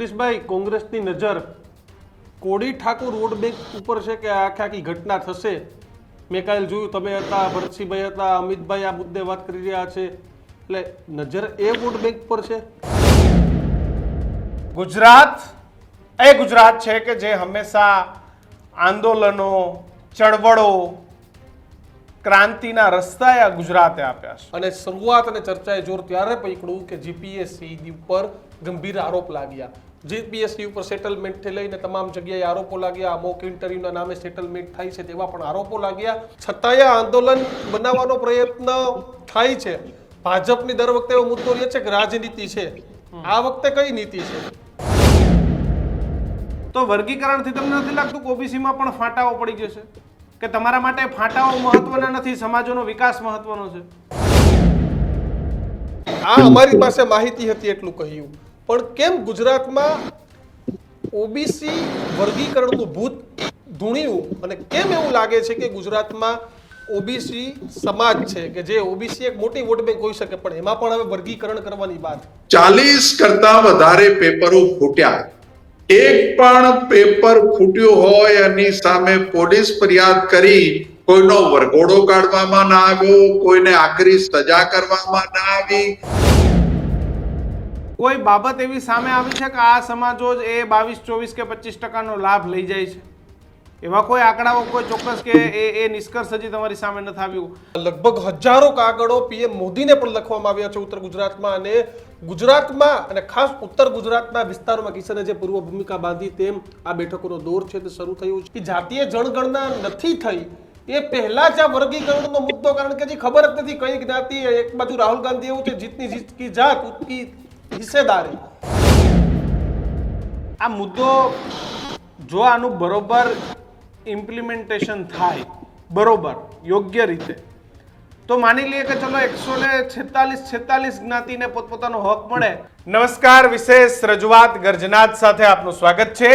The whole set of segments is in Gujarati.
જગદીશભાઈ કોંગ્રેસની નજર કોડી ઠાકોર રોડ બેંક ઉપર છે કે આખે આખી ઘટના થશે? મેં કાલે જોયું તમે હતા ભરતસિંહભાઈ હતા અમિતભાઈ આ મુદ્દે વાત કરી રહ્યા છે. એટલે નજર એ વોટ બેંક પર છે? ગુજરાત એ ગુજરાત છે કે જે હંમેશા આંદોલનો ચળવળો ક્રાંતિના રસ્તાએ આ ગુજરાતે આપ્યા છે. અને શરૂઆત અને ચર્ચાએ જોર ત્યારે પકડ્યું કે જીપીએસસી ઉપર ગંભીર આરોપ લાગ્યા. જીપીએસસી ઉપર સેટલમેન્ટથી લઈને તમામ જગ્યાએ આરોપો લાગ્યા. અમુક ઇન્ટરવ્યુના નામે સેટલમેન્ટ થાય છે તેવા પણ આરોપો લાગ્યા. છતાંય આંદોલન બનાવવાનો પ્રયત્ન થાય છે. ભાજપની દર વખતે એવો મુદ્દો રહે છે કે રાજનીતિ છે. આ વખતે કઈ નીતિ છે? તો વર્ગીકરણથી તમને નથી લાગતું કે ઓબીસીમાં પણ ફાટાઓ પડી જશે કે તમારા માટે ફાટાઓ મહત્વના નથી સમાજોનો વિકાસ મહત્વનો છે? આ અમારી પાસે માહિતી હતી એટલું કહ્યું. પણ કેમ ગુજરાતમાં ઓબીસી વર્ગીકરણનું ભૂત ધૂણ્યું? અને કેમ એવું લાગે છે કે ગુજરાતમાં ઓબીસી સમાજ છે, કે જે ઓબીસી એક મોટી વોટ બેંક હોઈ શકે, પણ એમાં પણ હવે વર્ગીકરણ કરવાની વાત. ચાલીસ કરતા વધારે પેપરો ફૂટ્યા. એક પણ પેપર ફૂટ્યું હોય, એની સામે પોલીસ ફરિયાદ કરી, કોઈનો વરઘોડો કાઢવામાં ના આવ્યો, કોઈને આકરી સજા કરવામાં ના આવી. કોઈ બાબત એવી સામે આવી છે કે આ સમાજો જ એ બાવીસ, ચોવીસ કે પચીસ ટકાનો લાભ લઈ જાય છે? એવા કોઈ આંકડાઓ, કોઈ ચોક્કસ કે એ એ નિષ્કર્ષ હજી તમારી સામે નથી આવ્યું? લગભગ હજારો કાગળો પીએમ મોદીને પણ લખવામાં આવ્યા છે ઉત્તર ગુજરાતમાં અને ગુજરાતમાં અને ખાસ ઉત્તર ગુજરાતના વિસ્તારોમાં કિશને જે પૂર્વ ભૂમિકા બાંધી તેમ આ બેઠકોનો દોર છે તે શરૂ થયું છે. કે જાતીય જનગણના નથી થઈ, એ પહેલા જ આ વર્ગીકરણનો મુદ્દો, કારણ કે હજી ખબર જ નથી કઈ જ્ઞાતિ એક બાજુ રાહુલ ગાંધી એવું છે, જીતની જીત કી જાત ઉતકી હિસ્સેદારી. આ મુદ્દો જો આનું બરોબર ઇમ્પ્લિમેન્ટેશન થાય, બરોબર, યોગ્ય રીતે, તો માની લઈએ કે ચલો એકસો ને છેતાલીસ છેતાલીસ જ્ઞાતિને પોતપોતાનો હક મળે. નમસ્કાર, વિશેષ રજૂઆત ગર્જનાથ સાથે આપનું સ્વાગત છે.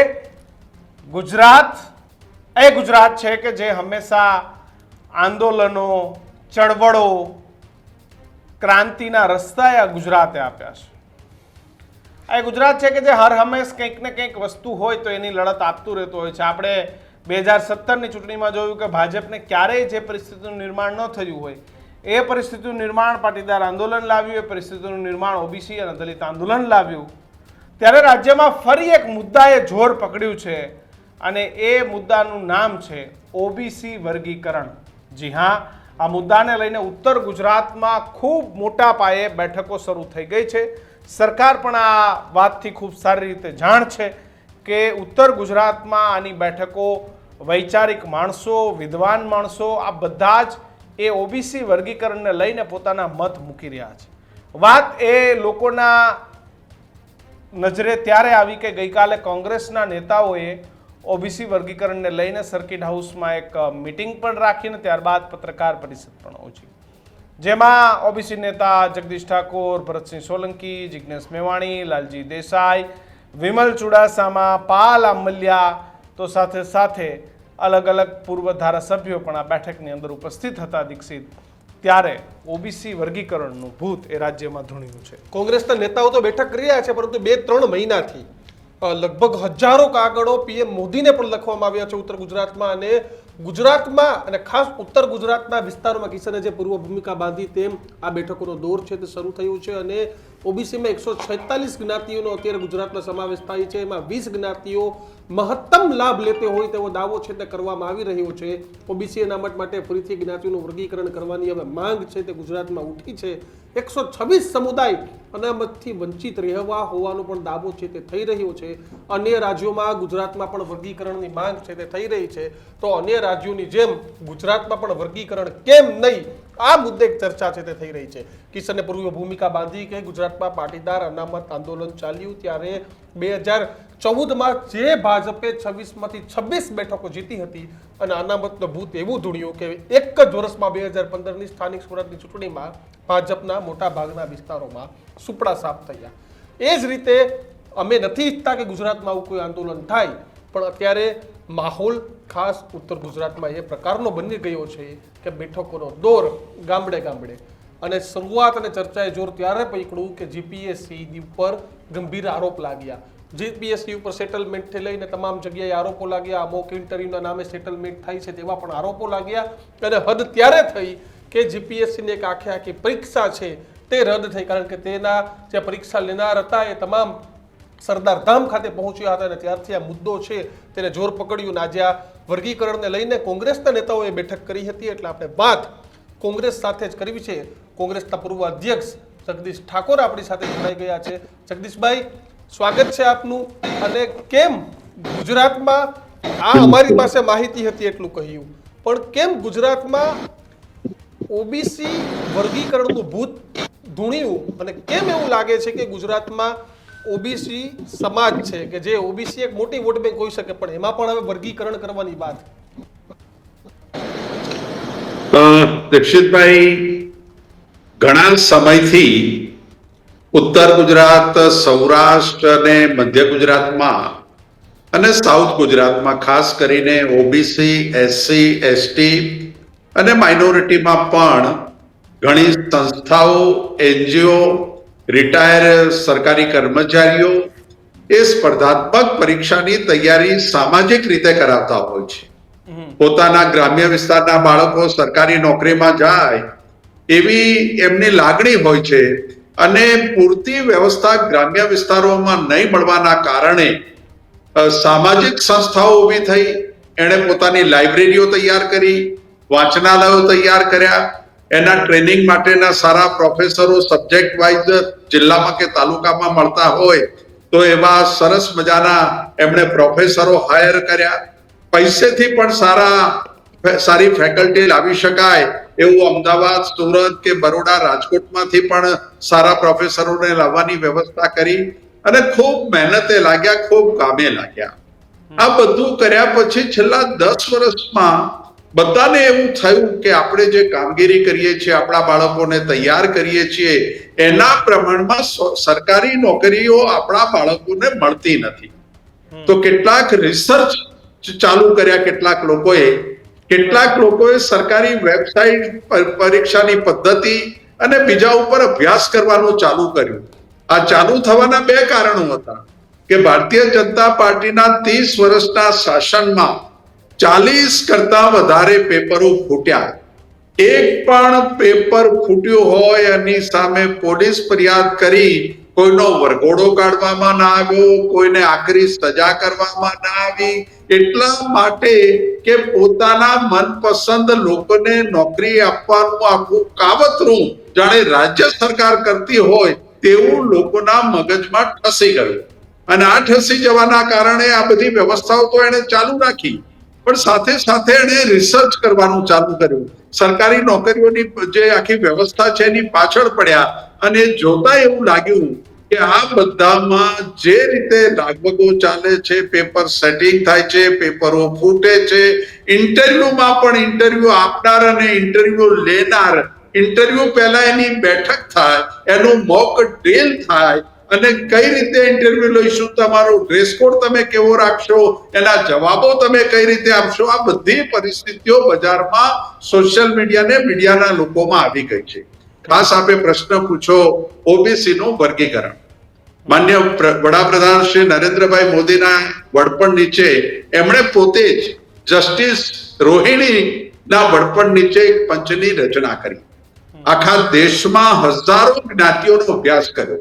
ગુજરાત, એ ગુજરાત છે કે જે હંમેશા આંદોલનો, ચળવળો, ક્રાંતિના રસ્તાએ આ ગુજરાતે આપ્યા છે. આ ગુજરાત છે કે જે હર હંમેશ કંઈક ને કંઈક વસ્તુ હોય તો એની લડત આપતું રહેતું હોય છે. આપણે બે હજાર સત્તરની ચૂંટણીમાં જોયું કે ભાજપને ક્યારેય જે પરિસ્થિતિનું નિર્માણ ન થયું હોય, એ પરિસ્થિતિનું નિર્માણ પાટીદાર આંદોલન લાવ્યું, એ પરિસ્થિતિનું નિર્માણ ઓબીસી અને દલિત આંદોલન લાવ્યું. ત્યારે રાજ્યમાં ફરી એક મુદ્દાએ જોર પકડ્યું છે અને એ મુદ્દાનું નામ છે ઓબીસી વર્ગીકરણ. જી હા, આ મુદ્દાને લઈને ઉત્તર ગુજરાતમાં ખૂબ મોટા પાયે બેઠકો શરૂ થઈ ગઈ છે. સરકાર પણ આ વાતથી ખૂબ સારી રીતે જાણ છે કે ઉત્તર ગુજરાતમાં આની બેઠકો વૈચારિક માણસો, વિદ્વાન માણસો, આ બધા જ એ ઓબીસી વર્ગીકરણને લઈને પોતાના મત મૂકી રહ્યા છે. વાત એ લોકોના નજરે ત્યારે આવી કે ગઈકાલે કોંગ્રેસના નેતાઓએ ઓબીસી વર્ગીકરણને લઈને સર્કિટ હાઉસમાં એક મિટિંગ પણ રાખીને ત્યારબાદ પત્રકાર પરિષદ પણ યોજી જેમાં ઓબીસી નેતા જગદીશ ઠાકોર, ભરતસિંહ સોલંકી જિજ્ઞેશ મેવાણી, લાલજી દેસાઈ, વિમલ ચુડાસામા, પાલ આમલ્યા તો સાથે સાથે અલગ અલગ પૂર્વ ધારાસભ્યો પણ આ બેઠકની અંદર ઉપસ્થિત હતા દીક્ષિત. ત્યારે ઓબીસી વર્ગીકરણનું ભૂત એ રાજ્યમાં ધૂણ્યું છે. કોંગ્રેસના નેતાઓ તો બેઠક કરી રહ્યા છે, પરંતુ બે ત્રણ મહિનાથી લગભગ હજારો કાગળો પીએમ મોદીને પણ લખવામાં આવ્યા છે ઉત્તર ગુજરાતમાં અને ગુજરાતમાં અને ખાસ ઉત્તર ગુજરાતના વિસ્તારોમાં કિશને જે પૂર્વ ભૂમિકા બાંધી તેમ આ બેઠકોનો દોર છે તે શરૂ થયું છે અને ઓબીસીમાં એકસો છેતાલીસ જ્ઞાતિઓનો અત્યારે ગુજરાતમાં સમાવેશ થાય છે. એમાં વીસ જ્ઞાતિઓ મહત્તમ લાભ લેતે હોય તેવો દાવો છે તે કરવામાં આવી રહ્યો છે. ઓબીસી અનામત માટે ફરીથી જ્ઞાતિઓનું વર્ગીકરણ કરવાની હવે માંગ છે તે ગુજરાતમાં ઉઠી છે. એકસો છવ્વીસ સમુદાય અનામતથી વંચિત રહેવા હોવાનો પણ દાવો છે તે થઈ રહ્યો છે. અન્ય રાજ્યોમાં ગુજરાતમાં પણ વર્ગીકરણની માંગ છે તે થઈ રહી છે. તો અન્ય રાજ્યોની જેમ ગુજરાતમાં પણ વર્ગીકરણ કેમ નહીં? આ મુદ્દે ચર્ચા છે તે થઈ રહી છે. કિશને પૂર્વ ભૂમિકા બાંધી કે ગુજરાતમાં પાટીદાર અનામત આંદોલન ચાલ્યું ત્યારે બે હજાર ચૌદમાં જે ભાજપે છવ્વીસમાંથી છવ્વીસ બેઠકો જીતી હતી અને અનામતનો ભૂત એવું ધૂણ્યું કે એક જ વર્ષમાં બે હજાર પંદરની સ્થાનિક સ્વરાજની ચૂંટણીમાં ભાજપના મોટા ભાગના વિસ્તારોમાં સુપડા સાફ થયા. એ જ રીતે અમે નથી ઈચ્છતા કે ગુજરાતમાં આવું કોઈ આંદોલન થાય, પણ અત્યારે માહોલ ખાસ ઉત્તર ગુજરાતમાં એ પ્રકારનો બની ગયો છે કે બેઠકોનો દોર ગામડે ગામડે. અને શરૂઆત અને ચર્ચાએ જોર ત્યારે પકડ્યું કે જીપીએસસી ઉપર ગંભીર આરોપ લાગ્યા. જીપીએસસી ઉપર સેટલમેન્ટથી લઈને તમામ જગ્યાએ આરોપો લાગ્યા. અમુક ઇન્ટરવ્યુના નામે સેટલમેન્ટ થાય છે તેવા પણ આરોપો લાગ્યા. અને હદ ત્યારે થઈ કે જીપીએસસીની એક આખે આખી પરીક્ષા છે તે રદ થઈ. કારણ કે તેના જે પરીક્ષા લેનાર હતા એ તમામ સરદાર ધામ ખાતે પહોંચ્યા હતા અને ત્યારથી આ મુદ્દો છે તેને જોર પકડ્યું. આજે આ વર્ગીકરણને લઈને કોંગ્રેસના નેતાઓએ બેઠક કરી હતી. એટલે આપણે વાત કોંગ્રેસ સાથે જ કરવી છે. કોંગ્રેસના પૂર્વ અધ્યક્ષ જગદીશ ઠાકોર આપણી સાથે જોડાઈ ગયા છે. જગદીશભાઈ સ્વાગત છે આપનું. અને કેમ ગુજરાતમાં આ અમારી પાસે માહિતી હતી એટલું કહ્યું. પણ કેમ ગુજરાતમાં ઓબીસી વર્ગીકરણનું ભૂત ધૂણ્યું? અને કેમ એવું લાગે છે કે ગુજરાતમાં ઓબીસી સમાજ છે? કે જે ઓબીસી એક મોટી વોટ બેંક હોઈ શકે, પણ એમાં પણ હવે વર્ગીકરણ કરવાની વાત. દીક્ષિતભાઈ, ઘણા સમયથી ઉત્તર ગુજરાત સૌરાષ્ટ્ર અને મધ્ય ગુજરાતમાં અને સાઉથ ગુજરાતમાં ખાસ કરીને ઓબીસી એસસી એસટી અને માઇનોરિટીમાં પણ ઘણી સંસ્થાઓ એનજીઓ રિટાયર સરકારી કર્મચારીઓ એ સ્પર્ધાત્મક પરીક્ષાની તૈયારી સામાજિક રીતે કરાવતા હોય છે. પોતાના ગ્રામ્ય વિસ્તારના બાળકો સરકારી નોકરીમાં જાય એવી એમની લાગણી હોય છે અને પૂરતી વ્યવસ્થા ગ્રામ્ય વિસ્તારોમાં નહીં મળવાના કારણે સામાજિક સંસ્થાઓ ઊભી થઈ, એણે પોતાની લાઇબ્રેરીઓ તૈયાર કરી, વાંચનાલયો તૈયાર કર્યા, એના ટ્રેનિંગ માટેના સારા પ્રોફેસરો સબ્જેક્ટ વાઇઝ જિલ્લામાં કે તાલુકામાં મળતા હોય, તો એવા સરસ મજાના એમણે પ્રોફેસરો હાયર કર્યા. પૈસેથી પણ સારા સારી ફેકલ્ટી લાવી શકાય એવું અમદાવાદ સુરત કે બરોડા રાજકોટમાંથી પણ સારા પ્રોફેસરોને લાવવાની વ્યવસ્થા કરી અને ખૂબ મહેનતે લાગ્યા ખૂબ કામે લાગ્યા. આ બધું કર્યા પછી છેલ્લા દસ વર્ષમાં બધાને એવું થયું કે આપણે જે કામગીરી કરીએ છીએ આપણા બાળકોને તૈયાર કરીએ છીએ એના પ્રમાણમાં સરકારી નોકરીઓ આપણા બાળકોને મળતી નથી. તો કેટલાક રિસર્ચ ચાલુ કર્યા કેટલાક લોકોએ કેટલાક લોકોએ સરકારી વેબસાઇટ પર- પરીક્ષાની પદ્ધતિ અને બીજા ઉપર અભ્યાસ કરવાનું ચાલુ કર્યું. આ ચાલુ થવાના બે કારણો હતા કે ભારતીય જનતા પાર્ટીના ત્રીસ વર્ષના શાસનમાં ચાલીસ કરતા વધારે પેપરો ફૂટ્યા એક પણ પેપર ફૂટ્યું હોય એની સામે પોલીસ ફરિયાદ કરી કોઈનો વરઘોડો કાઢવામાં ના આવ્યો, કોઈને આકરી સજા કરવામાં ના આવી એટલા માટે કે પોતાના મનપસંદ લોકોને નોકરી આપવાનું આખું કાવતરું જાણે રાજ્ય સરકાર કરતી હોય તેવું લોકોના મગજમાં ઠસી ગયું. અને આ ઠસી જવાના કારણે આ બધી વ્યવસ્થાઓ તો એને ચાલુ રાખી. પણ સાથે સાથે એણે રિસર્ચ કરવાનું ચાલુ કર્યું. સરકારી નોકરીઓની જે આખી વ્યવસ્થા છે એની પાછળ પડ્યા અને જોતા એવું લાગ્યું આ બધામાં જે રીતે લાગવગો ચાલે છે, પેપર સેટિંગ થાય છે, પેપરો ફૂટે છે, ઇન્ટરવ્યુમાં પણ ઇન્ટરવ્યુ આપનાર અને ઇન્ટરવ્યુ લેનાર, ઇન્ટરવ્યુ પહેલા એની બેઠક થાય, એનું મોક ડ્રીલ થાય, અને કઈ રીતે ઇન્ટરવ્યુ લઈશું, તમારો ડ્રેસ કોડ તમે કેવો રાખશો, એના જવાબો તમે કઈ રીતે આપશો, આ બધી પરિસ્થિતિઓ બજારમાં સોશિયલ મીડિયા ને મીડિયાના લોકોમાં આવી ગઈ છે. ખાસ આપે પ્રશ્ન પૂછો ઓબીસી નું વર્ગીકરણ. માન્ય વડાપ્રધાન શ્રી નરેન્દ્રભાઈ મોદીના વડપણ નીચે એમણે પોતે જ જસ્ટિસ રોહિણી ના વડપણ નીચે એક પંચની રચના કરી. આખા દેશમાં હજારો જ્ઞાતિઓનો અભ્યાસ કર્યો.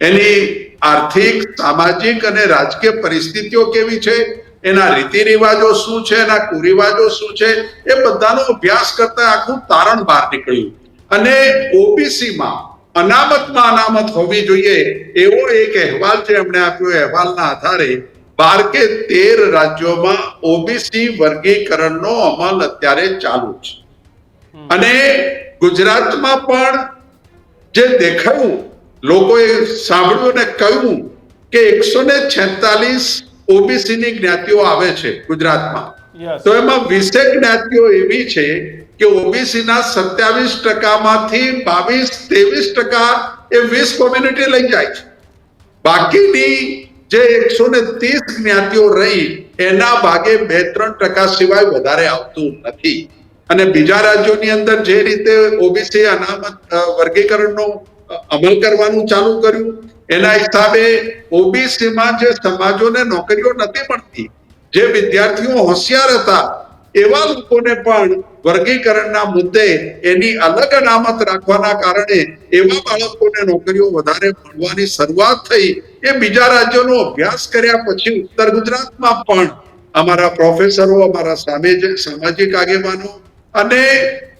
એની આર્થિક, સામાજિક અને રાજકીય પરિસ્થિતિઓ કેવી છે? એના રીતિ રિવાજો શું છે? એના કુરિવાજો શું છે? એ બધાનો અભ્યાસ કરતા આખું તારણ બહાર નીકળ્યું. અને ઓબીસીમાં અનામતમાં અનામત હોવી જોઈએ એવો એક અહેવાલ છે એમણે આપ્યો અહેવાલના આધારે. બાર કે તેર રાજ્યોમાં ઓબીસી વર્ગીકરણનો અમલ અત્યારે ચાલુ છે. અને ગુજરાતમાં પણ જે દેખાયું લોકોએ સાંભળ્યું અને કહ્યું કે એકસો ને છેતાલીસ ઓબીસી ની જ્ઞાતિઓ આવે છે ગુજરાતમાં. તો એમાં વીસેક જ્ઞાતિઓ એવી છે કે ઓબીસી ના સત્યાવીસ ટકામાંથી બાવીસ, ત્રેવીસ ટકા એ વીસ કોમ્યુનિટી લઈ જાય છે. બાકીની જે એકસો ને ત્રીસ જ્ઞાતિઓ રહી, એના ભાગે બે, ત્રણ ટકા સિવાય વધારે આવતું નથી. અને બીજા રાજ્યોની અંદર જે રીતે ઓબીસી અનામત વર્ગીકરણનો અમલ કરવાનું ચાલુ કર્યું, એના હિસાબે ઓબીસીમાં જે સમાજોને નોકરીઓ નથી મળતી, જે વિદ્યાર્થીઓ હોશિયાર હતા એવા લોકોને પણ વર્ગીકરણના મુદ્દે એની અલગ અનામત રાખવાના કારણે એવા બાળકોને નોકરીઓ વધારે મળવાની શરૂઆત થઈ. એ બીજા રાજ્યોનો અભ્યાસ કર્યા પછી ઉત્તર ગુજરાતમાં પણ અમારા પ્રોફેસરો, અમારા સામે સામાજિક આગેવાનો અને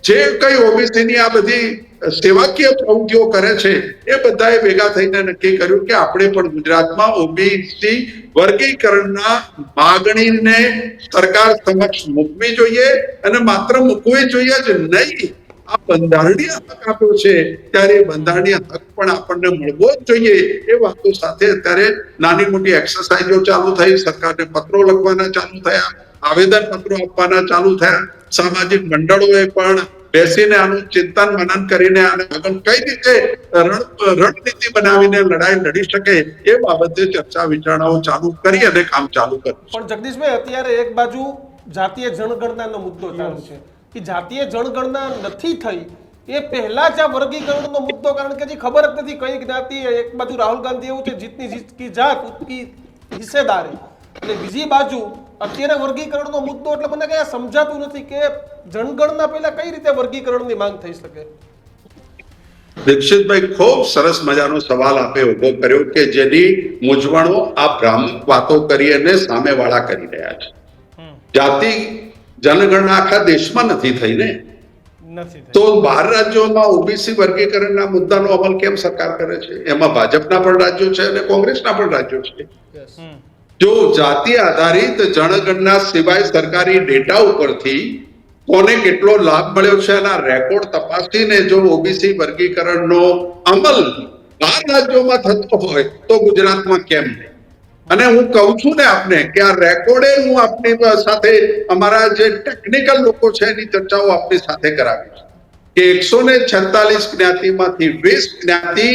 જે કઈ ઓબીસીની આ બધી સેવાકીય પ્રવૃત્તિઓ કરે છે, એ બધાએ ભેગા થઈને નક્કી કર્યું કે આપણે પણ ગુજરાતમાં ઓબીસી વર્ગીકરણના માગણીને સરકાર સમક્ષ મૂકવી જોઈએ અને માત્ર મૂકવી જોઈએ જ નહીં, આ બંધારણીય હક આપ્યો છે, ત્યારે બંધારણીય હક પણ આપણને મળવો જ જોઈએ એ વાતો સાથે અત્યારે નાની મોટી એક્સરસાઇઝો ચાલુ થઈ, સરકારને પત્રો લખવાના ચાલુ થયા આવેદન પત્રો આપવાના ચાલુ થયા, સામાજિક મંડળોએ પણ બેસીને આનું ચિંતન મનન કરીને આને આગળ કઈ રીતે રણનીતિ બનાવીને લડાઈ લડી શકે એ બાબતે ચર્ચા વિચારણાઓ ચાલુ કરી અને કામ ચાલુ કર્યું પણ જગદીશભાઈ અત્યારે એક બાજુ જાતીય જનગણનાનો મુદ્દો ચાલુ છે કે જાતીય જનગણના નથી થઈ એ પહેલા જ આ વર્ગીકરણનો મુદ્દો કારણ કે હજી ખબર જ નથી કઈ જ્ઞાતિ એક બાજુ રાહુલ ગાંધી એવું છે જીતની જીત કી જાત ઉતકી હિસ્સેદારી એટલે બીજી બાજુ અત્યારે વર્ગીકરણનો મુદ્દો એટલે મને કઈ સમજાતું નથી કે જનગણના પહેલા કઈ રીતે વર્ગીકરણની માંગ થઈ શકે? દીક્ષિતભાઈ ખૂબ સરસ મજાનો સવાલ આપે ઊભો કર્યો કે જેની મૂંઝવણો આ ભ્રામક વાતો કરી અને સામેવાળા કરી રહ્યા છે. જાતિ જનગણના આખા દેશમાં નથી થઈ ને? તો બાર રાજ્યોમાં ઓબીસી વર્ગીકરણના મુદ્દાનો અમલ કેમ સરકાર કરે છે? એમાં ભાજપના પણ રાજ્યો છે અને કોંગ્રેસના પણ રાજ્યો છે. જો જાતિ આધારિત જનગણના સિવાય સરકારી ડેટા ઉપરથી કોને કેટલો લાભ મળ્યો છે એના રેકોર્ડ તપાસીને જો ઓબીસી વર્ગીકરણનો અમલ બાર રાજ્યોમાં થતો હોય તો ગુજરાતમાં કેમ નહીં? અને હું કહું છું ને આપને કે આ રેકોર્ડે હું આપની સાથે અમારા જે ટેકનિકલ લોકો છે એની ચર્ચાઓ આપની સાથે કરાવી છે કે એકસો ને છેતાલીસ જ્ઞાતિમાંથી વીસ જ્ઞાતિ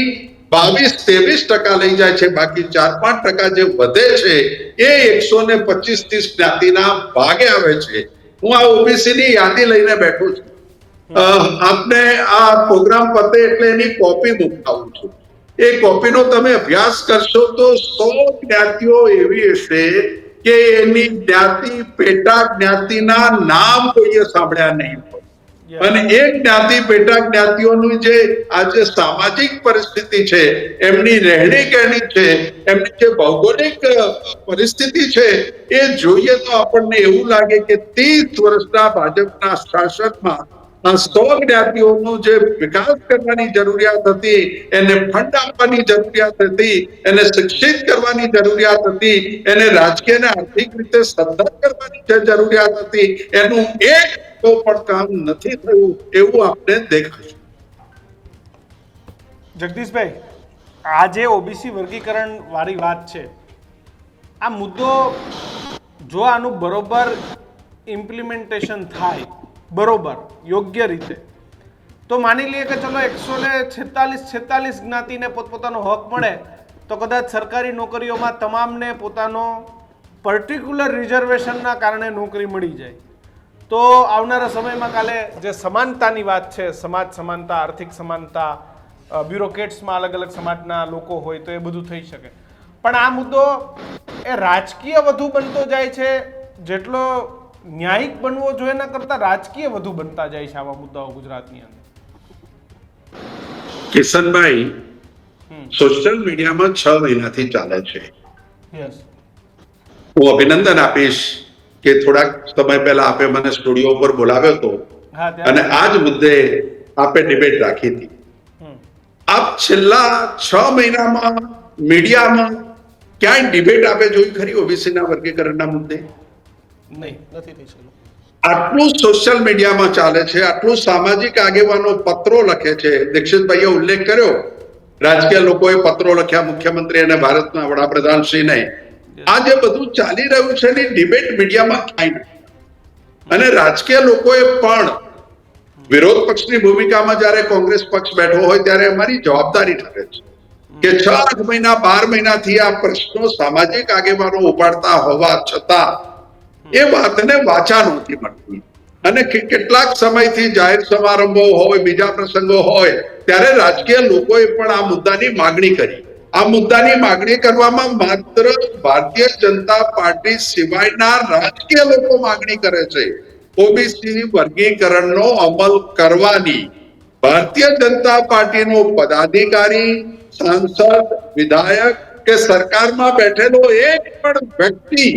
બાવીસ, ત્રેવીસ ટકા લઈ જાય છે, બાકી ચાર, પાંચ ટકા જે વધે છે, એ એકસો ને પચીસ ત્રીસ જ્ઞાતિના ભાગે આવે છે. હું આ ઓબીસી ની યાદી લઈને બેઠો છું. આપને આ પ્રોગ્રામ પતે એટલે એની કોપી મુકાવું છું. એ કોપીનો તમે અભ્યાસ કરશો તો સો જ્ઞાતિઓ એવી હશે કે એની જ્ઞાતિ, પેટા જ્ઞાતિના નામ કોઈએ સાંભળ્યા નહીં. અને એ જ્ઞાતિ, પેટા જ્ઞાતિઓનું જે આજે સામાજિક પરિસ્થિતિ છે, એમની રહેણી કહેણી છે, એમની જે ભૌગોલિક પરિસ્થિતિ છે, એ જોઈએ તો આપણને એવું લાગે કે ત્રીસ વર્ષના ભાજપના શાસનમાં સો જ્ઞાતિઓનો જે વિકાસ કરવાની જરૂરિયાત હતી, એને ફંડ આપવાની જરૂરિયાત હતી, એને શિક્ષિત કરવાની જરૂરિયાત હતી, એને રાજકીય આર્થિક રીતે સદ્ધર કરવાની જરૂરિયાત હતી, એનું એક તો પણ કામ નથી થયું એવું આપણે દેખાશે જગદીશભાઈ, આ જે ઓબીસી વર્ગીકરણ વાળી વાત છે, આ મુદ્દો જો આનું બરોબર ઇમ્પ્લિમેન્ટેશન થાય, બરોબર, યોગ્ય રીતે, તો માની લઈએ કે ચલો એકસો ને છેતાલીસ છેતાલીસ જ્ઞાતિને પોતપોતાનો હક મળે, તો કદાચ સરકારી નોકરીઓમાં તમામને પોતાનો પર્ટિક્યુલર રિઝર્વેશનના કારણે નોકરી મળી જાય. તો આવનારા સમયમાં કાલે જે સમાનતાની વાત છે સમાજ સમાનતા આર્થિક સમાનતા બ્યુરોક્રેટ્સમાં અલગ અલગ સમાજના લોકો હોય તો એ બધું થઈ શકે. પણ આ મુદ્દો એ રાજકીય વધુ બનતો જાય છે જેટલો ન્યાયિક બનવો જોઈએ એના કરતાં રાજકીય વધુ બનતા જાય છે આવા મુદ્દાઓ ગુજરાતની અંદર. કિશનભાઈ. સોશિયલ મીડિયામાં છ મહિનાથી ચાલે છે. યસ હું અભિનંદન આપીશ. કે થોડાક સમય પહેલા આપે મને સ્ટુડિયો ઉપર બોલાવ્યો હતો અને આ જ મુદ્દે આપે ડિબેટ રાખી હતી. આપ છેલ્લા છ મહિનામાં મીડિયામાં ક્યાંય ડિબેટ આપે જોઈ ખરી ઓબીસીના વર્ગીકરણના મુદ્દે? આટલું સોશિયલ મીડિયામાં ચાલે છે આટલું સામાજિક આગેવાનો પત્રો લખે છે. દીક્ષિતભાઈએ ઉલ્લેખ કર્યો રાજકીય લોકોએ પત્રો લખ્યા મુખ્યમંત્રી અને ભારતના વડાપ્રધાનશ્રીને આ જે બધું ચાલી રહ્યું છે ને ડિબેટ મીડિયામાં થાય અને રાજકીય લોકોએ પણ વિરોધ પક્ષની ભૂમિકામાં જ્યારે કોંગ્રેસ પક્ષ બેઠો હોય, ત્યારે અમારી જવાબદારી ઠરે છે. કે છ આઠ મહિના, બાર મહિનાથી આ પ્રશ્નો સામાજિક આગેવાનો ઉપાડતા હોવા છતાં એ વાતને વાચા નહોતી મળતી. અને કેટલાક સમયથી જાહેર સમારંભો હોય, બીજા પ્રસંગો હોય, ત્યારે રાજકીય લોકોએ પણ આ મુદ્દાની માગણી કરી. આ મુદ્દાની માગણી કરવામાં માત્ર ભારતીય જનતા પાર્ટી સિવાયના રાજકીય લોકો માગણી કરે છે. ઓબીસી વર્ગીકરણનો અમલ કરવાની ભારતીય જનતા પાર્ટીનો પદાધિકારી, સાંસદ, વિધાયક કે સરકારમાં બેઠેલો એક પણ વ્યક્તિ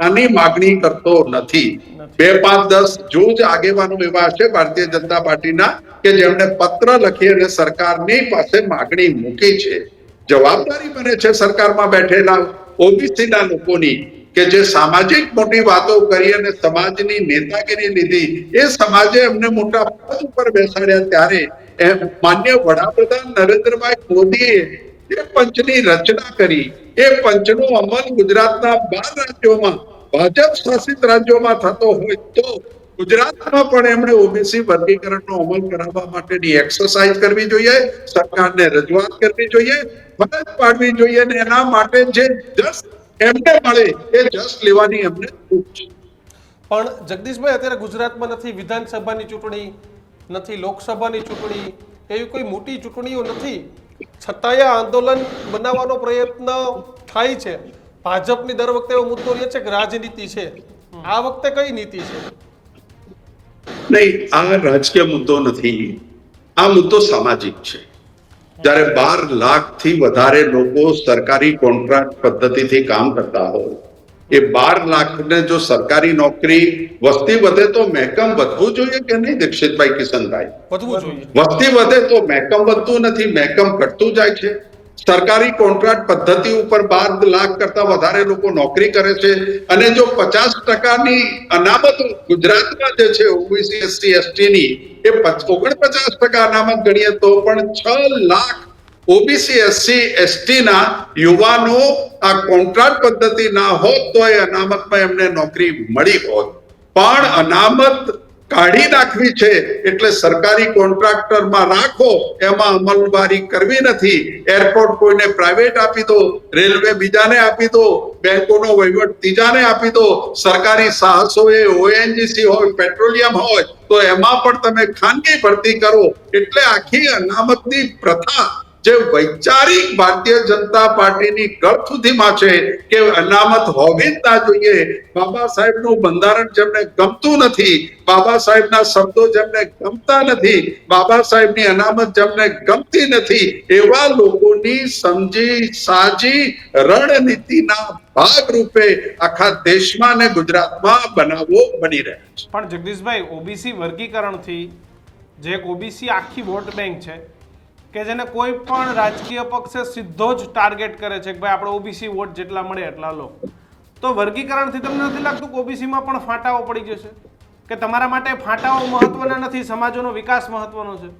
આની માગણી કરતો નથી. બે પાંચ દસ જૂજ આગેવાનો એવા છે ભારતીય જનતા પાર્ટીના કે જેમણે પત્ર લખી અને સરકારની પાસે માગણી મૂકી છે. જવાબદારી બને છે સરકારમાં બેઠેલા ઓબીસીના લોકોની કે જે સામાજિક મોટી વાતો કરી અને સમાજની નેતાગીરી લીધી, એ સમાજે એમને મોટા પદ ઉપર બેસાડ્યા ત્યારે એમ માન્ય વડાપ્રધાન નરેન્દ્રભાઈ મોદીએ એ પંચની રચના કરી, એ પંચનો અમલ ગુજરાતના બાર રાજ્યોમાં, ભાજપ શાસિત રાજ્યોમાં થતો હોય તો ગુજરાતમાં પણ એમણે ઓબીસી વર્ગીકરણનો અમલ કરાવવા માટેની એક્સરસાઇઝ કરવી જોઈએ, સરકારને રજૂઆત કરવી જોઈએ, મદદ પાડવી જોઈએ અને એના માટે જે જસ એમને મળે એ જસ લેવાની એમને છૂટ છે. પણ જગદીશભાઈ, અત્યારે ગુજરાતમાં નથી, વિધાનસભાની ચૂંટણી નથી, લોકસભાની ચૂંટણી, એવી કોઈ મોટી ચૂંટણીઓ નથી. છતાંય આંદોલન બનાવવાનો પ્રયત્ન થાય છે. ભાજપની દર વખતે એવો મુદ્દો રહે છે કે રાજનીતિ છે. આ વખતે કઈ નીતિ છે? નહીં આ રાજકીય મુદ્દો નથી. આ મુદ્દો સામાજિક છે. જ્યારે બાર લાખથી વધારે લોકો સરકારી કોન્ટ્રાક્ટ પદ્ધતિથી કામ કરતા હોય એ બાર લાખને જો સરકારી નોકરી વસ્તી વધે તો મહેકમ વધવું જોઈએ કે નહીં દીક્ષિતભાઈ કિશનભાઈ? વધવું જોઈએ. વસ્તી વધે તો મહેકમ વધતું નથી મહેકમ ઘટતું જાય છે. સરકારી કોન્ટ્રાક્ટ પદ્ધતિ ઉપર બાર લાખ કરતા વધારે લોકો નોકરી કરે છે. અને જો પચાસ ટકાની અનામત ગુજરાતમાં જે છે, ઓબીસી, એસસી ની એ ઓગણપચાસ ટકા અનામત ગણીએ તો પણ છ લાખ ઓબીસી, એસસી એસટી ના યુવાનો આ કોન્ટ્રાક્ટ પદ્ધતિ ના હોત તો એ અનામતમાં એમને નોકરી મળી હોત. પણ અનામત કાઢી નાખવી છે એટલે સરકારી કોન્ટ્રાક્ટરમાં રાખો, એમાં અમલવારી કરવી નથી. એરપોર્ટ કોઈને પ્રાઇવેટ આપી દો, રેલવે બીજાને આપી દો, બેંકોનો વહીવટ ત્રીજાને આપી દો. સરકારી સાહસો એ ઓએનજીસી હોય, પેટ્રોલિયમ હોય, તો એમાં પણ તમે ખાનગી ભરતી કરો. એટલે આખી અનામતની પ્રથા જે વૈચારિક ભારતીય જનતા પાર્ટીની ગળ સુધીમાં છે કે અનામત હોવી ના જોઈએ. બાબા સાહેબનું બંધારણ જેમને ગમતું નથી, બાબા સાહેબના શબ્દો જેમને ગમતા નથી, બાબા સાહેબની અનામત જેમને ગમતી નથી, એવા લોકોની સમજી સાજી રણનીતિના ભાગરૂપે આખા દેશમાં ને ગુજરાતમાં બનાવો બની રહ્યા છે. પણ જગદીશભાઈ, ઓબીસી વર્ગીકરણથી જે એક ઓબીસી આખી વોટ બેંક છે કે જેને કોઈ પણ રાજકીય પક્ષે સીધો જ ટાર્ગેટ કરે છે કે ભાઈ આપણે ઓબીસી વોટ જેટલા મળે એટલા લો. તો વર્ગીકરણથી તમને નથી લાગતું કે ઓબીસીમાં પણ ફાટાઓ પડી જશે? કે તમારા માટે ફાટાઓ મહત્વના નથી સમાજોનો વિકાસ મહત્વનો છે?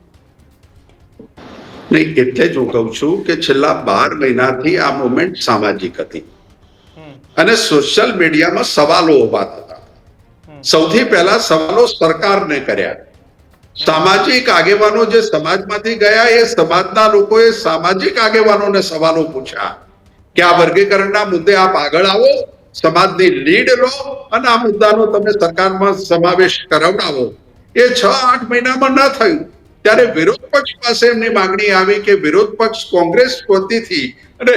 નહીં એટલે જ હું કહું છું કે છેલ્લા બાર મહિનાથી આ મુવમેન્ટ સામાજિક હતી. અને સોશિયલ મીડિયામાં સવાલો ઊભા થતા. સૌથી પહેલા સવાલો સરકારને કર્યા. સામાજિક આગેવાનો જે સમાજમાંથી ગયા, એ સમાજના લોકોએ સામાજિક આગેવાનોને સવાલો પૂછ્યા કે આ વર્ગીકરણના મુદ્દે આપ આગળ આવો, સમાજની લીડ લો અને આ મુદ્દાનો તમે સરકારમાં સમાવેશ કરાવડાવો. એ છ, આઠ મહિનામાં ન થયું. ત્યારે વિરોધ પક્ષ પાસે એમની માંગણી આવી કે વિરોધ પક્ષ કોંગ્રેસ વતીથી અને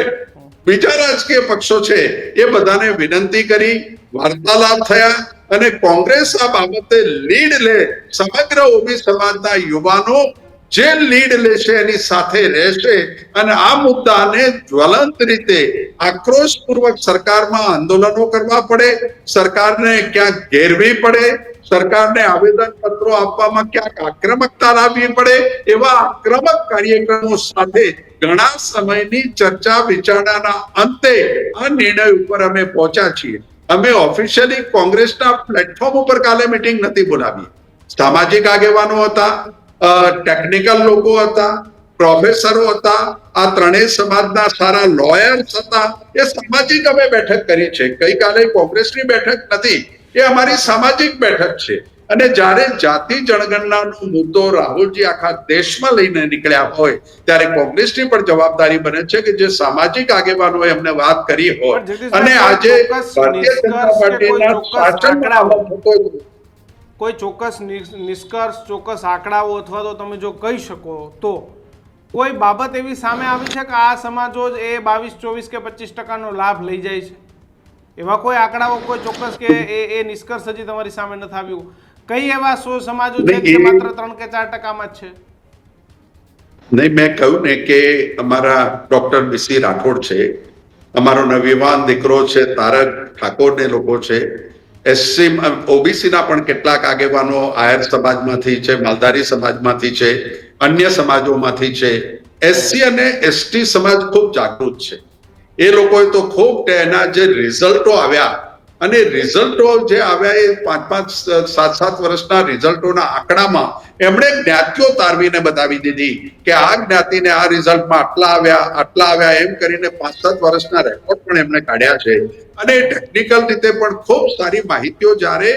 બીજા રાજકીય પક્ષો છે, એ બધાને વિનંતી કરી, વાર્તાલાપ થયા અને કોંગ્રેસ આ બાબતે લીડ લે, સમગ્ર ઓબી સમાજના યુવાનો જે લીડ લેશે એની સાથે રહેશે અને આ મુદ્દાને જ્વલંત રીતે આક્રોશપૂર્વક સરકારમાં આંદોલનો કરવા પડે, સરકારને ક્યાંક ઘેરવી પડે સરકારને આવેદન પત્રો આપવામાં ક્યાંક આક્રમકતા લાવવી પડે એવા આક્રમક કાર્યક્રમો સાથે ઘણા સમયની ચર્ચા વિચારણાના અંતે આ નિર્ણય ઉપર અમે પહોંચ્યા છીએ. અમે ઓફિશિયલી કોંગ્રેસના પ્લેટફોર્મ ઉપર કાલે મીટિંગ નથી બોલાવી. સામાજિક આગેવાનો હતા ટેકનિકલ લોકો હતા પ્રોફેસરો હતા, આ ત્રણેય સમાજના સારા લોયર્સ હતા, એ સામાજિક અમે બેઠક કરી છે. ગઈકાલે કોંગ્રેસની બેઠક નથી. એ અમારી સામાજિક બેઠક છે. અને જ્યારે જાતિ જનગણનાનો મુદ્દો રાહુલજી આખા દેશમાં લઈને નીકળ્યા હોય ત્યારે કોંગ્રેસની પણ જવાબદારી બને છે કે જે સામાજિક આગેવાનોએ એમને વાત કરી હોય. અને આજે ભારતીય જનતા કોઈ પાર્ટીના ચોક્કસ કોઈ નિષ્કર્ષ ચોક્કસ આંકડાઓ અથવા તો તમે જો કહી શકો તો કોઈ બાબત એવી સામે આવી છે કે આ સમાજો એ બાવીસ ચોવીસ કે પચીસ ટકાનો લાભ લઈ જાય છે? એવા કોઈ આંકડાઓ કોઈ ચોક્કસ કે એ એ નિષ્કર્ષ હજી તમારી સામે નથી આવ્યું. કઈ એવા સો સમાજો છે કે માત્ર ત્રણ કે ચાર ટકામાં જ છે? નહીં મેં કહ્યું ને કે અમારા ડોક્ટર બીસી રાઠોડ છે. અમારો નવયુવાન દીકરો છે તારક ઠાકોરને લોકો છે. એસસી ઓબીસીના પણ કેટલાક આગેવાનો આયર સમાજમાંથી છે માલધારી સમાજમાંથી છે અન્ય સમાજોમાંથી છે. એસસી અને એસટી સમાજ ખૂબ જાગૃત છે. એ લોકોએ તો ખૂબ એના જે રિઝલ્ટો આવ્યા અને રિઝલ્ટો જે આવ્યા એ પાંચ પાંચ, સાત સાત વર્ષના રિઝલ્ટોના આંકડામાં એમણે જ્ઞાતિઓ તારવીને બતાવી દીધી કે આ જ્ઞાતિને આ રિઝલ્ટમાં આટલા આવ્યા આટલા આવ્યા એમ કરીને પાંચ સાત વર્ષના રેકોર્ડ પણ એમણે કાઢ્યા છે. અને ટેકનિકલ રીતે પણ ખૂબ સારી માહિતીઓ જ્યારે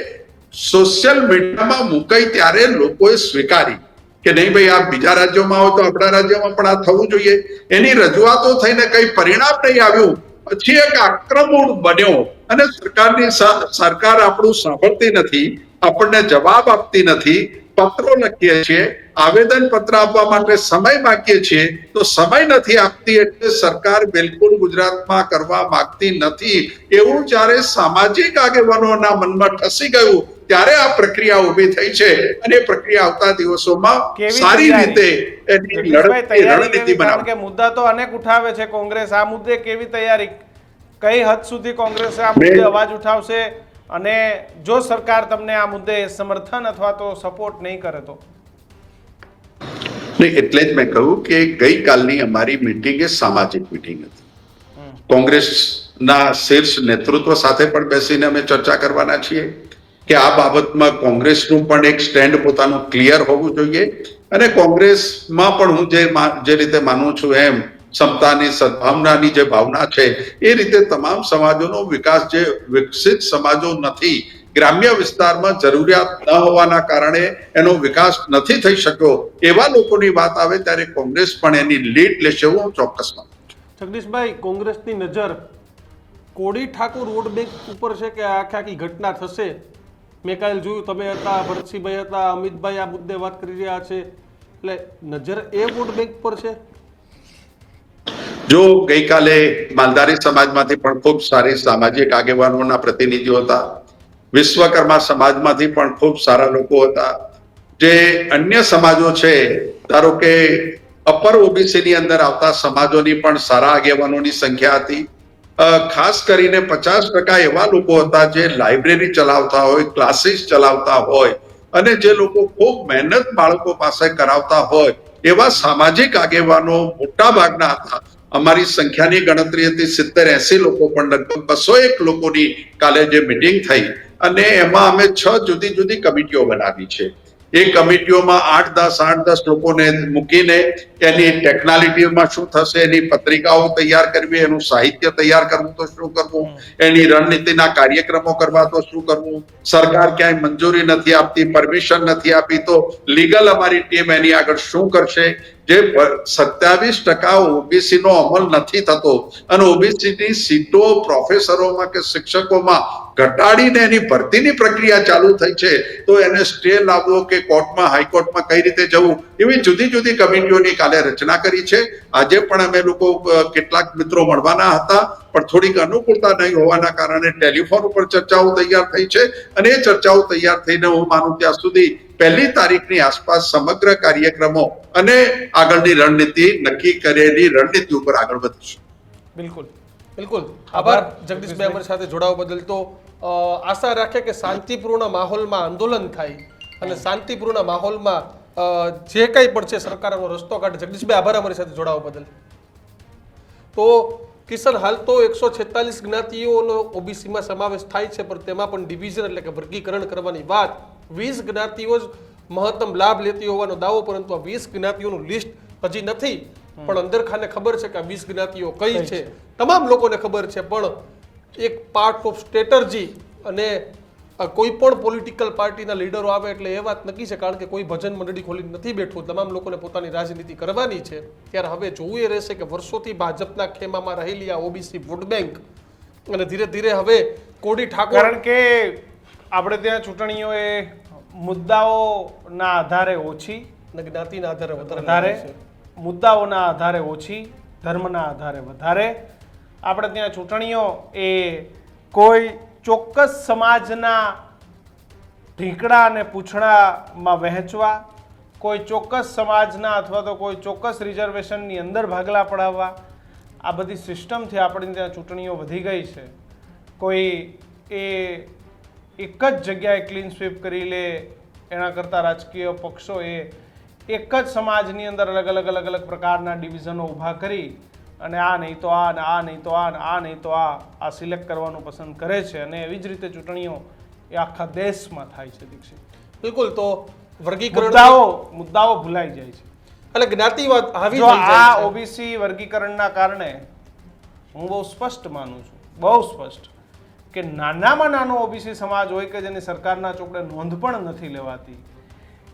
સોશિયલ મીડિયામાં મુકાઈ ત્યારે લોકોએ સ્વીકારી. કે નહીં ભાઈ આ બીજા રાજ્યોમાં હોય તો આપણા રાજ્યમાં પણ આ થવું જોઈએ. એની રજૂઆતો થઈને કઈ પરિણામ નહીં આવ્યું. પછી એક આક્રમણ બન્યો અને સરકારની સરકાર આપણું સાંભળતી નથી, આપણને જવાબ આપતી નથી. પત્રો લખીએ છીએ. આવેદન પત્ર આપવા માટે સમય માંગીએ છીએ તો સમય નથી આપતી એટલે સરકાર બિલકુલ ગુજરાતમાં કરવા માંગતી નથી. એવું જ્યારે સામાજિક આગેવાનોના મનમાં ઠસી ગયું ત્યારે આ પ્રક્રિયા ઊભી થઈ છે અને પ્રક્રિયા આવતા દિવસોમાં સારી રીતે એની રણનીતિ બનાવે કે મુદ્દા તો અનેક ઉઠાવે છે કોંગ્રેસ. આ મુદ્દે કેવી તૈયારી? કઈ હદ સુધી કોંગ્રેસ આ મુદ્દે અવાજ ઉઠાવશે? અને જો સરકાર તમને આ મુદ્દે સમર્થન અથવા તો સપોર્ટ નહીં કરે તો? નહીં એટલે જ મેં કહ્યું કે ગઈકાલની અમારી મિટિંગ એ સામાજિક મિટિંગ હતી. કોંગ્રેસના શીર્ષ નેતૃત્વ સાથે પણ બેસીને અમે ચર્ચા કરવાના છીએ કે આ બાબતમાં કોંગ્રેસનું પણ એક સ્ટેન્ડ પોતાનું ક્લિયર હોવું જોઈએ અને કોંગ્રેસમાં પણ હું જે જે રીતે માનું છું એમ ક્ષમતાની સદભાવનાની જે ભાવના છે એ રીતે તમામ સમાજોનો વિકાસ જે વિકસિત સમાજો નથી ગ્રામ્ય વિસ્તારમાં જરૂરિયાત ન હોવાના કારણે એનો વિકાસ નથી થઈ શક્યો એવા લોકોની વાત આવે ત્યારે કોંગ્રેસ પણ એની લીડ લેશે હું ચોક્કસ માનું જગદીશભાઈ કોંગ્રેસની નજર કોડી ઠાકોર રોડ બેંક ઉપર છે કે આખે આખી ઘટના થશે? મેં કાલે જોયું તમે હતા ભરતસિંહભાઈ હતા અમિતભાઈ આ મુદ્દે વાત કરી રહ્યા છે. એટલે નજર એ વોટ બેંક પર છે? જો ગઈકાલે માલધારી સમાજમાંથી પણ ખૂબ સારી સામાજિક આગેવાનોના પ્રતિનિધિઓ હતા વિશ્વકર્મા સમાજમાંથી પણ ખૂબ સારા લોકો હતા. જે અન્ય સમાજો છે, ધારો કે અપર ઓબીસીની અંદર આવતા સમાજોની પણ સારા આગેવાનોની સંખ્યા હતી. ખાસ કરીને પચાસ ટકા એવા લોકો હતા જે લાઇબ્રેરી ચલાવતા હોય, ક્લાસીસ ચલાવતા હોય અને જે લોકો ખૂબ મહેનત બાળકો પાસે કરાવતા હોય, એવા સામાજિક આગેવાનો મોટા ભાગના હતા. અમારી સંખ્યાની ગણતરી હતી સિત્તેર એસી લોકો, પણ લગભગ બસો એક લોકોની કાલે જે મિટિંગ થઈ અને એમાં અમે છ જુદી જુદી કમિટીઓ બનાવી છે. એ કમિટીઓમાં આઠ દસ આઠ દસ લોકોને મૂકીને એની ટેકનાલિટીમાં શું થશે, એની પત્રિકાઓ તૈયાર કરવી, એનું સાહિત્ય તૈયાર કરવું તો શું કરવું? એની રણનીતિના કાર્યક્રમો કરવા તો શું કરવું? સરકાર ક્યાંય મંજૂરી નથી આપતી, પરમિશન નથી આપી, તો લીગલ અમારી ટીમ એની આગળ શું કરશે? જે સત્યાવીસ ટકા ઓબીસી નો અમલ નથી થતો અને ઓબીસી ની સીટો પ્રોફેસરોમાં કે શિક્ષકોમાં ઘટાડીને એની ભરતીની પ્રક્રિયા ચાલુ થઈ છે, તો એને સ્ટે લાવવો કે કોર્ટમાં, હાઈકોર્ટમાં કઈ રીતે જવું, એવી જુદી જુદી કમિટીઓની કાલે રચના કરી છે. આજે પણ અમે લોકો કેટલાક મિત્રો મળવાના હતા, પણ થોડીક અનુકૂળતા નહીં હોવાના કારણે ટેલિફોન ઉપર ચર્ચાઓ તૈયાર થઈ છે અને એ ચર્ચાઓ તૈયાર થઈને હું માનું ત્યાં સુધી પહેલી તારીખની આસપાસ સમગ્ર કાર્યક્રમો અને આગળની રણનીતિ નક્કી કરેલી રણનીતિ ઉપર આગળ વધીશું. બિલકુલ. બિલકુલ. આભાર, જગદીશભાઈ અમારી સાથે જોડાવા બદલ તો આશા રાખે કે શાંતિપૂર્ણ માહોલમાં આંદોલન થાય અને શાંતિપૂર્ણ માહોલમાં જે કંઈ પણ છે સરકારનો રસ્તો કાઢે. જગદીશભાઈ આભાર અમારી સાથે જોડાવા બદલ. તો કિશન હાલ તો એકસો છેતાલીસ જ્ઞાતિઓનો ઓબીસીમાં સમાવેશ થાય છે પણ તેમાં પણ ડિવિઝન એટલે કે વર્ગીકરણ કરવાની વાત વીસ જ્ઞાતિઓ જ મહત્તમ લાભ લેતી હોવાનો દાવો પરંતુ આ વીસ જ્ઞાતિઓનું લિસ્ટ હજી નથી. પણ અંદર ખાને ખબર છે કે આ વીસ જ્ઞાતિઓ કઈ છે? તમામ લોકોને ખબર છે પણ એક પાર્ટ ઓફ સ્ટ્રેટર્જી અને કોઈ પણ પોલિટિકલ પાર્ટીના લીડરો આવે એટલે એ વાત નક્કી છે કારણ કે કોઈ ભજન મંડળી ખોલી નથી બેઠું તમામ લોકોને પોતાની રાજનીતિ કરવાની છે. ત્યારે હવે જોવું એ રહેશે કે વર્ષોથી ભાજપના ખેમામાં રહેલી આ ઓબીસી વોટ બેંક અને ધીરે ધીરે હવે કોડી ઠાકોર કારણ કે આપણે ત્યાં ચૂંટણીઓ એ મુદ્દાઓના આધારે ઓછી જ્ઞાતિના આધારે વધારે. મુદ્દાઓના આધારે ઓછી ધર્મના આધારે વધારે આપણે ત્યાં ચૂંટણીઓ એ કોઈ ચોક્કસ સમાજના ઢીકડા અને પૂંછડામાં વહેંચવા કોઈ ચોક્કસ સમાજના અથવા તો કોઈ ચોક્કસ રિઝર્વેશનની અંદર ભાગલા પડાવવા આ બધી સિસ્ટમથી આપણી ત્યાં ચૂંટણીઓ વધી ગઈ છે કોઈ એ એક જ જગ્યાએ ક્લીન સ્વીપ કરી લે એના કરતાં રાજકીય પક્ષો એ એક જ સમાજની અંદર અલગ અલગ અલગ અલગ પ્રકારના ડિવિઝનો ઊભા કરી અને આ નહીં તો આ ને આ નહીં તો આ ને આ નહીં તો આ આ સિલેક્ટ કરવાનું પસંદ કરે છે. અને એવી જ રીતે ચૂંટણીઓ એ આખા દેશમાં થાય છે દીક્ષિત. બિલકુલ તો વર્ગીકરણ મુદ્દાઓ મુદ્દાઓ ભૂલાઈ જાય છે. એટલે જ્ઞાતિવાદ આવી જો આ ઓબીસી વર્ગીકરણના કારણે હું બહુ સ્પષ્ટ માનું છું બહુ સ્પષ્ટ. કે નાનામાં નાનો ઓબીસી સમાજ હોય કે જેની સરકારના ચોપડે નોંધ પણ નથી લેવાતી,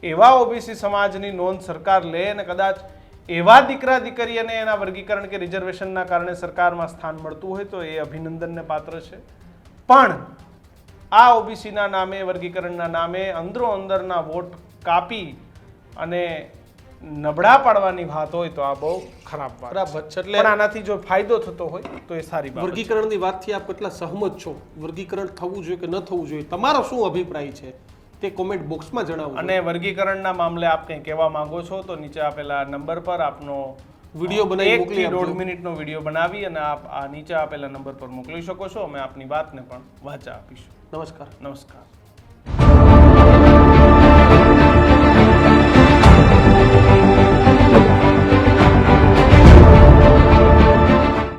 એવા ઓબીસી સમાજની નોંધ સરકાર લે અને કદાચ એવા દીકરા દીકરીઓને એના વર્ગીકરણ કે રિઝર્વેશનના કારણે સરકારમાં સ્થાન મળતું હોય તો એ અભિનંદનને પાત્ર છે. પણ આ ઓબીસીના નામે, વર્ગીકરણના નામે અંદરો અંદરના વોટ કાપી અને નબળા પાડવાની વાત હોય તો આ બહુ ખરાબ વાત બરાબર છે એટલે આનાથી જો ફાયદો થતો હોય તો એ સારી વાત વર્ગીકરણની વાતથી આપ કેટલા સહમત છો? વર્ગીકરણ થવું જોઈએ કે ન થવું જોઈએ? તમારો શું અભિપ્રાય છે? તે કોમેન્ટ બોક્સમાં જણાવો. અને વર્ગીકરણના મામલે આપ કંઈ કહેવા માંગો છો તો નીચે આપેલા નંબર પર આપનો વીડિયો બનાવી એક મોકલી. દોઢ મિનિટનો વીડિયો બનાવી અને આપ આ નીચે આપેલા નંબર પર મોકલી શકો છો. અમે આપની વાતને પણ વાચા આપીશું. નમસ્કાર. નમસ્કાર.